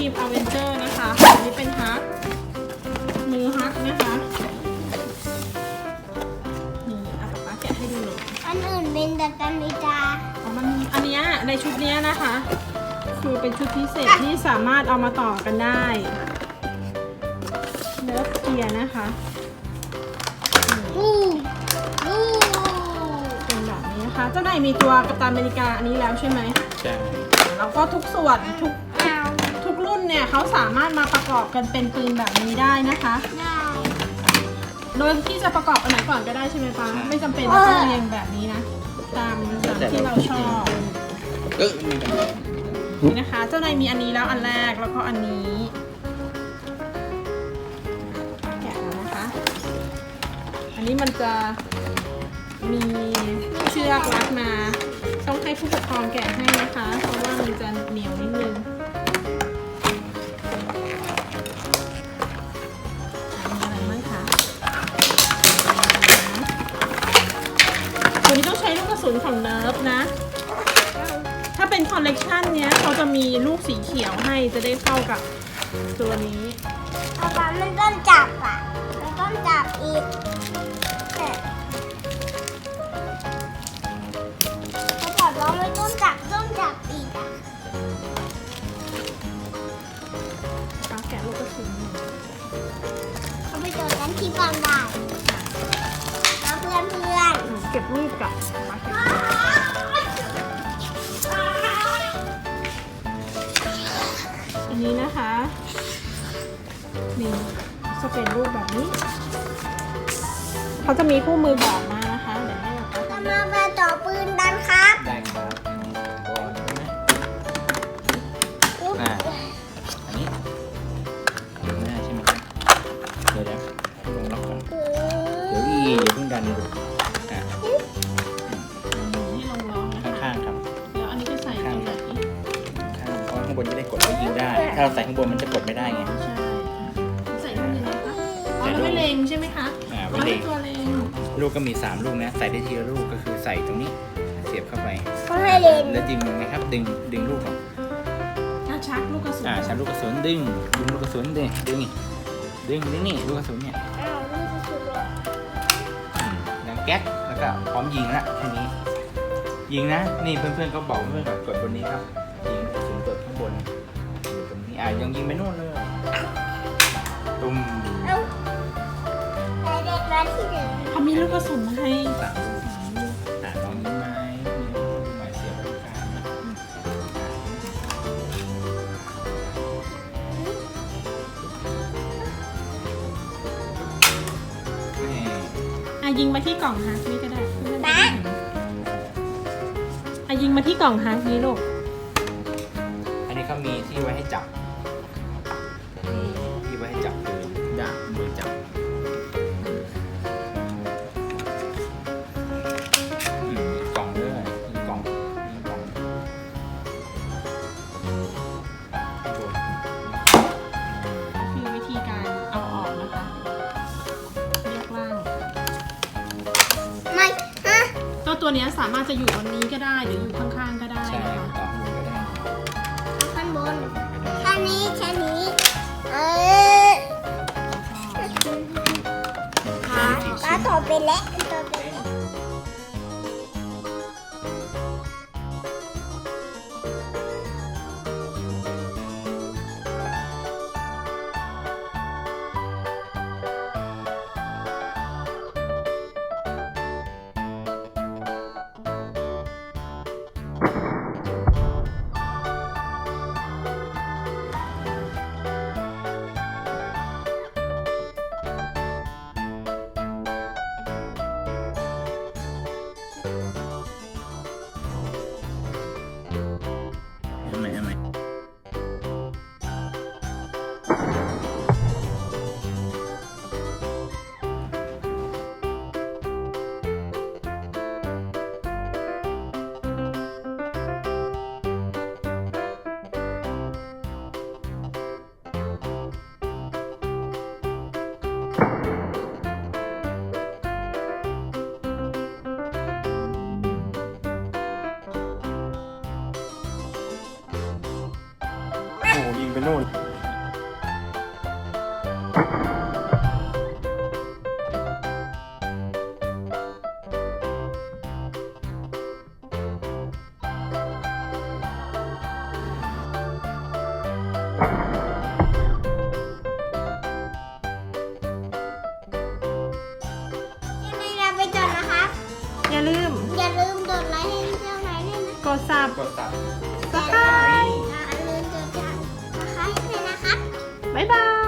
ทีมอเวนเจอร์นะคะ อันนี้เป็นฮักมือฮักนะคะนี่เอาป๊าป๊าแกะให้ดูหน่อยอันอื่นเป็นดัตตามิตาอ๋อมันอันเนี้ยในชุดเนี้ยนะคะ คือเป็นชุดพิเศษที่สามารถเอามาต่อกันได้เลิฟเกียร์นะคะอู้อู้เป็นแบบนี้นะคะ เจ้านายมีตัวกัปตันอเมริกาอันนี้แล้วใช่ไหมใช่แล้วก็ทุกส่วนทุก เอาทุกรุ่นเนี่ยเขาสามารถมาประกอบกันเป็นปืนแบบนี้ได้นะคะ ได้โดยที่จะประกอบอันไหนก่อนก็ได้ใช่ไหมปาไม่จำเป็นว่าต้องเรียงแบบนี้นะ ตามตามที่เราชอบเออไม่เป็นไรนี่นะคะ เจ้านายมีอันนี้แล้วอันแรกแล้วก็อันนี้แกะแล้วนะคะ อันนี้มันจะมีเชือกรัดมา ต้องให้ผู้ปกครองแกะให้นะคะ เพราะว่ามันจะเหนียวนิดนึง เป็นคอลเลกชันเนี้ยเขาจะมีลูกสีเขียวให้จะได้เข้ากับตัวนี้เอาปะมันต้องจับอะ มันต้องจับอีกแต่เขาบอกว่าไม่ต้องจับต้องจับอีกอะปาแกะลูกกระสุนหน่อยเขาไปเจอกันที่บ้านได้แล้วเพื่อนเพื่อนอืมเก็บรูปกับปาเก็บ นนี้นะคะนี่จะเป็นรูปแบบนี้ เขาจะมีคู่มือบอกมานะคะ เดี๋ยวให้เราจะมาไปต่อปืนกันครับได้ครับบ ถ้าเราใส่ข้างบนมันจะกดไม่ได้ไงใช่ใส่ลูกหนึงนะคะอ๋อแล้วไม่เลงใช่ไหมคะอ่าอ๋ไว้อเลให้งตัวเลงลูกก็มี 3 ลูกนะ ใส่ได้ทีละลูกก็คือใส่ตรงนี้ เสียบเข้าไป ก็ให้เล่นแล้วดึงนะครับ ดึงดึงลูกออกถ้าชักลูกกระสุนอ่าชันลูกกระสุนดึงดึงลูกกระสุนดึงดึงดึงนี่นี่ลูกกระสุนเนี่ยอ้าวนี่ก็คือว่าอืมดังแก๊กแล้วก็พร้อมยิงละทีนี้ ยิงนะ นี่เพื่อนๆก็บอกเพื่อนๆก่อนกดบนนี้ครับ ยู่ตรงนี้อะยังยิงไปนู่นเลย ตุ้มเอ้าให้เด็กมาที่หนึ่งเขามีลูกกระสุนมาให้สามลูกอะลองยิงไหมยิงไหมเสียบไว้ตรงกลางนะนี่อะยิงมาที่กล่องฮาร์ดนี่ก็ได้เพื่อนๆจะได้เห็นอะยิงมาที่กล่องฮาร์ดนี้ลูก อันนี้เขามีที่ไว้ให้จับ ตัวตัวเนี้ยสามารถจะอยู่บนนี้ก็ได้หรืออยู่ข้างๆก็ได้ใช่นะคะต่อข้างบนก็ได้ข้างบนข้างบนก็ได้แค่นี้แค่นี้เออขาป้าต่อไปแล้วต่อไปแล้ว Even though. บ๊ายบาย